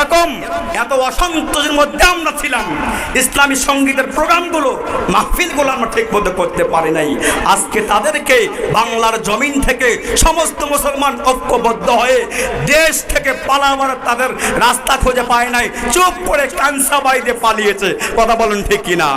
এরকম এত অসন্তোষের মধ্যে আমরা ছিলাম। ইসলামী সঙ্গীতের প্রোগ্রামগুলো মাহফিলগুলো আমরা ঠিক মতো করতে পারি নাই। আজকে তাদেরকে বাংলার জমিন থেকে সমস্ত মুসলমান ঐক্যবদ্ধ হয়ে দেশ থেকে পালাবার তাদের রাস্তা খুঁজে পায় নাই। চুপ করে কানসা বাইরে পালিয়েছে। কথা বলুন ঠিক কিনা?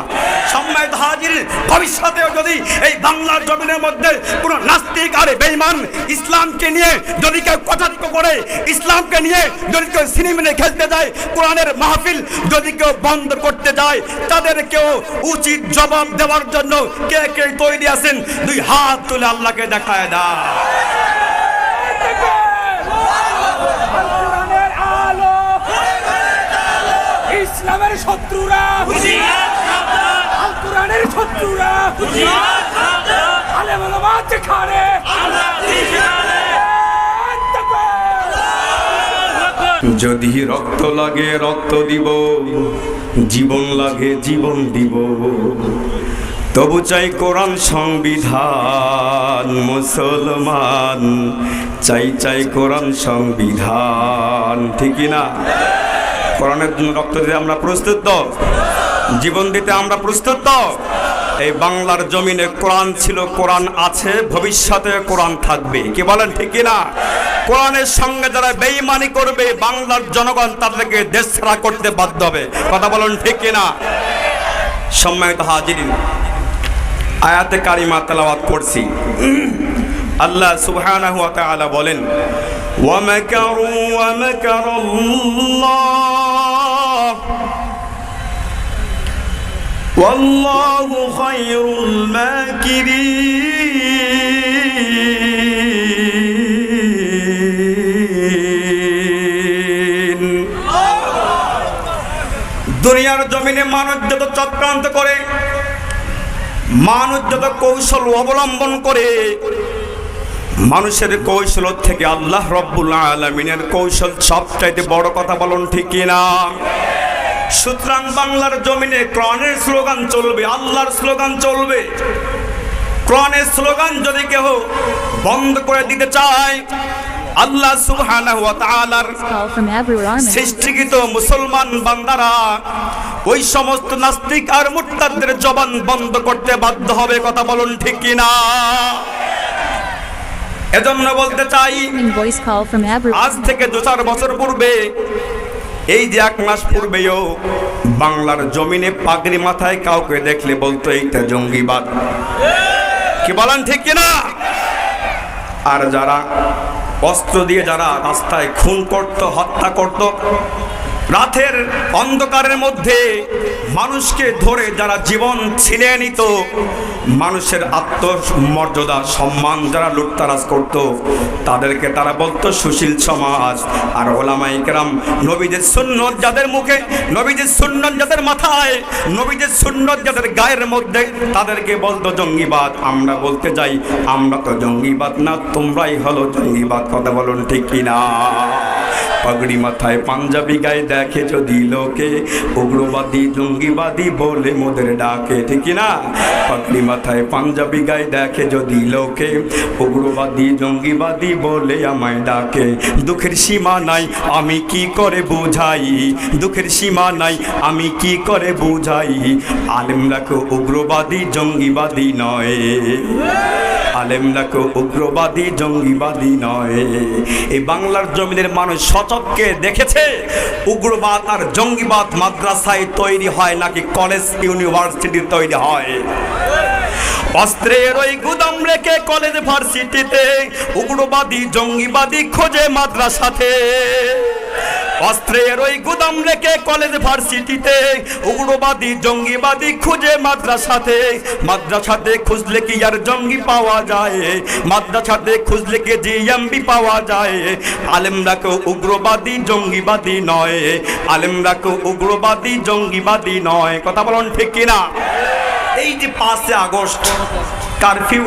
সম্মানিত হাজির, ভবিষ্যতেও যদি এই বাংলার জমিনের মধ্যে কোনো নাস্তিক আর বেঈমান ইসলামকে নিয়ে যদি কেউ কটাক্ষ করে, ইসলামকে নিয়ে যদি কেউ সিনেমিনে খেলতে যায় কোরআনের মাহফিল যদি কেউ বন্ধ করতে যায় তাদেরকেও উচিত জবাব দেওয়ার জন্য কে কে তৈরি আছেন? দুই হাত তুলে আল্লাহকে দেখায় দাও। কোরআনের আলো ইসলামের শত্রুরা। আল কোরআনের শত্রুরা আলেম ওলামা যেখানে যদি রক্ত লাগে, রক্ত দিব। জীবন লাগে, জীবন দিব। তবু চাই কোরআন সংবিধান, মুসলমান। চাই চাই কোরআন সংবিধান ঠিকই না? কোরআনের জন্য রক্ত দিতে আমরা প্রস্তুত জীবন দিতে আমরা প্রস্তুত এই বাংলার জমিনে কোরআন ছিল, কোরআন আছে, ভবিষ্যতে কোরআন থাকবে। কি বলেন ঠিকই না? কোরআনের সঙ্গে যারা বেঈমানি করবে, বাংলার জনগণ তাদেরকে দেশ ছাড়া করতে বাধ্য হবে। কথা বলেন, ঠিক কিনা সম্মানিত হাজিরিন, আয়াতে কারিমা তেলাওয়াত করছি। আল্লাহ সুবহানাহু ওয়া তাআলা বলেন, ওয়া মাকারু, ওয়া মাকারাল্লাহ। والله خير الماكرين দুনিয়ার জমিনে মানুষ যত চক্রান্ত করে মানুষ যত কৌশল অবলম্বন করে মানুষের কৌশল থেকে আল্লাহ রব্বুল আলমিনের কৌশল সবচাইতে বড় কথা বলুন ঠিক না সুতরাং বাংলার জমিনে ক্রনের স্লোগান চলবে আল্লাহর স্লোগান চলবে ক্রনের স্লোগান যদি কেউ বন্ধ করে দিতে চায় আল্লাহ সুবহানাহু ওয়া তাআলার. সৃষ্টিকৃত মুসলমান বান্দারা ওই সমস্ত নাস্তিক আর মুরতাদদের জবান বন্ধ করতে বাধ্য হবে কথা বলুন ঠিক কি না এজন্য বলতে চাই আজ থেকে দু চার বছর পূর্বে এই যে এক মাস পূর্বেও বাংলার জমিনে পাগড়ি মাথায় কাউকে দেখলে বলতো এইটা জঙ্গিবাদ। কি বলেন ঠিক কিনা? আর যারা অস্ত্র দিয়ে যারা রাস্তায় খুন করত, হত্যা করত রাতের অন্ধকারের মধ্যে মানুষকে ধরে যারা জীবন ছিনিয়ে নিত, মানুষের আত্মমর্যাদা, সম্মান যারা লুটতারাজ করত, তাদেরকে তারা বলতো, সুশীল সমাজ। আর ওলামাই কেরাম, নবীদের সুন্নত যাদের মুখে, নবীদের সুন্নত যাদের মাথায়, নবীদের সুন্নত যাদের গায়ের মধ্যে, তাদেরকে বলতো, জঙ্গিবাদ, আমরা বলতে যাই, আমরা তো জঙ্গিবাদ না, তোমরাই হলো জঙ্গিবাদ। কথা বলুন ঠিক কিনা? পাগড়ি মাথায় পাঞ্জাবি গায়ে দেখে যদি লোকে, উগ্রবাদী, জঙ্গিবাদী বলে মোদের ডাকে, ঠিক না? পাগড়ি মাথায় পাঞ্জাবি গায়ে দেখে যদি লোকে, উগ্রবাদী, জঙ্গিবাদী বলে আমায় ডাকে, দুঃখের সীমা নাই, আমি কি করে বুঝাই? দুঃখের সীমা নাই, আমি কি করে বুঝাই? আলেমরা কেউ উগ্রবাদী, জঙ্গিবাদী নয়। আলেমরা কেউ উগ্রবাদী, জঙ্গিবাদী নয়। এই বাংলার জমিনের মানুষ সচককে দেখেছে। উগ্রবাদ আর জঙ্গিবাদ মাদ্রাসায় তৈরি হয় নাকি কলেজ, ইউনিভার্সিটি তৈরি হয়? অস্ত্রের ওই গুদাম রেখে কলেজ ভার্সিটিতে উগ্রবাদী, জঙ্গিবাদী খোঁজে মাদ্রাসাতে। অস্ত্রের ওই গুদাম রেখে কলেজ ভার্সিটিতে উগ্রবাদী, জঙ্গিবাদী খুঁজে মাদ্রাসাতে। মাদ্রাসাতে খুঁজলে কি আর জঙ্গি পাওয়া যায়? মাদ্রাসাতে খুঁজলে কি জিএমবি পাওয়া যায়? আলেমরা কেউ উগ্রবাদী, জঙ্গিবাদী নয়। আলেমরা কেউ উগ্রবাদী, জঙ্গিবাদী নয়। কথা বলুন ঠিক কিনা? এই যে পাঁচে আগস্ট কারফিউ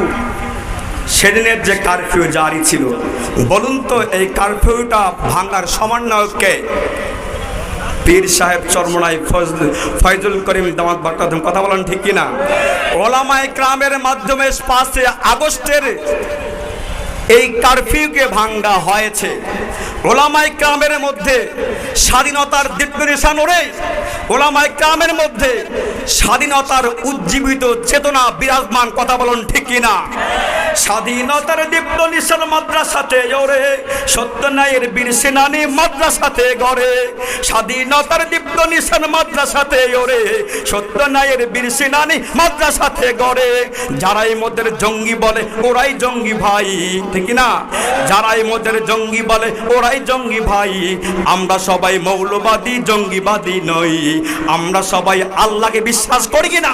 সেদিনের যে কারফিউ জারি ছিল, বলুন তো এই কারফিউটা ভাঙার সমন্বয়ককে? পীর সাহেব চরমনাই ফয়জুল করিম দামাত বাক্কাদম কথা বলেন ঠিক কিনা? ওলামায় ক্রামের মাধ্যমে পাঁচে আগস্টের এই কারফিউকে ভাঙ্গা হয়েছে। ওলামাই কামের মধ্যে স্বাধীনতার দীপ্ত নিশান ওরে ওলামাই কামের মধ্যে স্বাধীনতার উজ্জীবিত চেতনা বিরাজমান কথা বলুন ঠিক কিনা? স্বাধীনতার দীপ্ত নিশান মাদ্রাসাতে ওরে সত্য ন্যায়ের বীর সেনানি মাদ্রাসাতে গড়ে। স্বাধীনতার দীপ্ত নিশান মাদ্রাসাতে ওরে সত্য ন্যায়ের বীর সেনানি মাদ্রাসাতে গড়ে। যারাই মোদের জঙ্গি বলে, ওরাই জঙ্গি ভাই, ঠিক না যারাই মোদের জঙ্গি বলে, ওরাই জঙ্গি ভাই, আমরা সবাই মৌলবাদী, জঙ্গিবাদী নই। আমরা সবাই আল্লাহকে বিশ্বাস করি কিনা?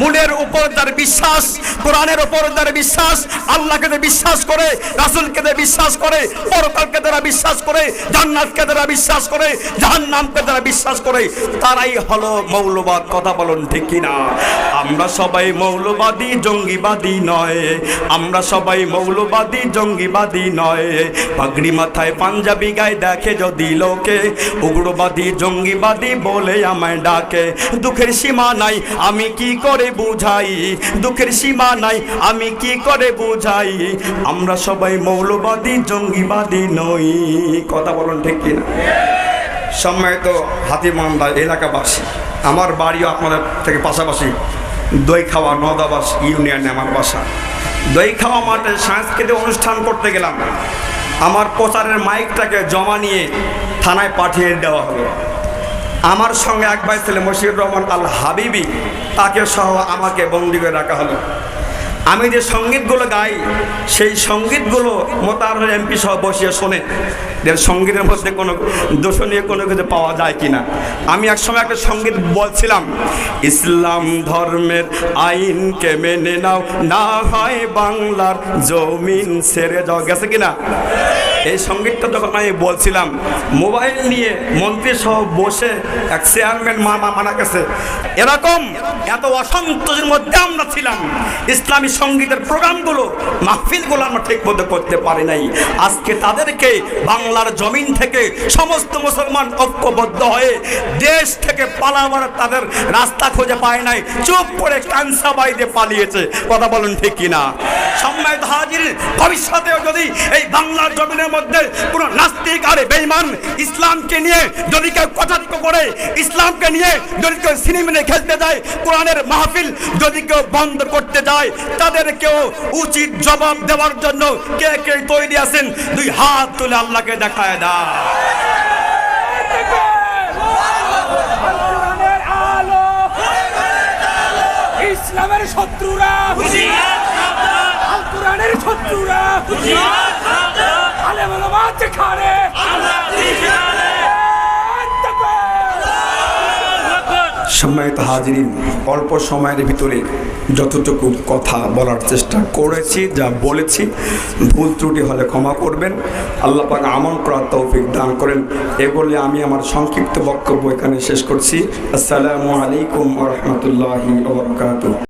মূলের উপর যার বিশ্বাস, কোরআনের উপর যার বিশ্বাস, আল্লাহকে বিশ্বাস করে, রাসুলকে বিশ্বাস করে, পরকালকে যারা বিশ্বাস করে, জান্নাতকে যারা বিশ্বাস করে, জাহান্নামকে যারা বিশ্বাস করে, তারাই হলো মৌলবাদ, কথা বলুন ঠিক কিনা? আমরা সবাই মৌলবাদী, জঙ্গিবাদী নয়। আমরা সবাই মৌলবাদী, জঙ্গিবাদী নয়। পাগড়ি মাথায় পাঞ্জাবি গায়ে দেখে যদি লোকে, উগ্রবাদী, জঙ্গিবাদী বলে আমায় ডাকে। দুঃখের সীমা নাই, আমি কি করে বুঝাই? দুঃখের সীমা নাই, আমি কি করে বুঝাই? আমরা সবাই মৌলবাদী, জঙ্গিবাদী নই। কথা বলুন ঠিক কিনা? সম্মানিত হাতিমান্দা এলাকাবাসী, আমার বাড়িও আপনাদের থেকে পাশাপাশি দই খাওয়া নদাবাস ইউনিয়নে আমার বাসা। দই খাওয়া মাঠে সাংস্কৃতিক অনুষ্ঠান করতে গেলাম। আমার প্রচারের মাইকটাকে জমা নিয়ে থানায় পাঠিয়ে দেওয়া হবে। আমার সঙ্গে এক ভাই ছেলে মশিউর রহমান আল হাবিবি, তাকে সহ আমাকে বন্দি করে রাখা হলো। আমি যে সঙ্গীতগুলো গাই, সেই সঙ্গীতগুলো মোতার এমপি সহ বসিয়ে শোনে যে সঙ্গীতের মধ্যে কোনো দোষণীয় কোনো কিছু পাওয়া যায় কি না আমি একসময় একটা সংগীত বলছিলাম, ইসলাম ধর্মের আইনকে মেনে নাও, না হয় বাংলার জমিন সেরে যাও গেছে কিনা? এই সঙ্গীতটা যখন আমি বলছিলাম, মোবাইল নিয়ে মন্ত্রী সহ বসে এক চেয়ারম্যান মানা গেছে। এরকম এত অসন্তোষের মধ্যে আমরা ছিলাম। ইসলামী সঙ্গীতের প্রোগ্রামগুলো, মাহফিলগুলো আমরা ঠিক মতো করতে পারি নাই। আজকে তাদেরকে বাংলার জমিন থেকে সমস্ত মুসলমান ঐক্যবদ্ধ হয়ে দেশ থেকে পালাবার তাদের রাস্তা খুঁজে পায় নাই। চুপ করে কানসা বাইরে পালিয়েছে। কথা বলুন ঠিক কিনা? সম্মানিত হাজির, ভবিষ্যতেও যদি এই বাংলার জমিনের মধ্যে কোনো নাস্তিক আর বেইমান ইসলামকে নিয়ে যদি কেউ কটাক্ষ করে ইসলামকে নিয়ে যদি কেউ সিনেমিনে খেলতে যায় কোরআনের মাহফিল যদি কেউ বন্ধ করতে যায় তাদেরকেও উচিত জবাব দেওয়ার জন্য কে কে তৈরি আছেন? দুই হাত তুলে আল্লাহকে দেখায় দেয় কোরআনের ইসলামের শত্রুরা শত্রুরা ওলামা যেখানে সম্মানিত হাজিরিন, অল্প সময়ের ভিতরে যতটুকু কথা বলার চেষ্টা করেছি, যা বলেছি, ভুল ত্রুটি হলে ক্ষমা করবেন। আল্লাহ পাক আমল করার তৌফিক দান করেন। এ বলে আমি আমার সংক্ষিপ্ত বক্তব্য এখানে শেষ করছি। আসসালামু আলাইকুম রহমতুল্লাহি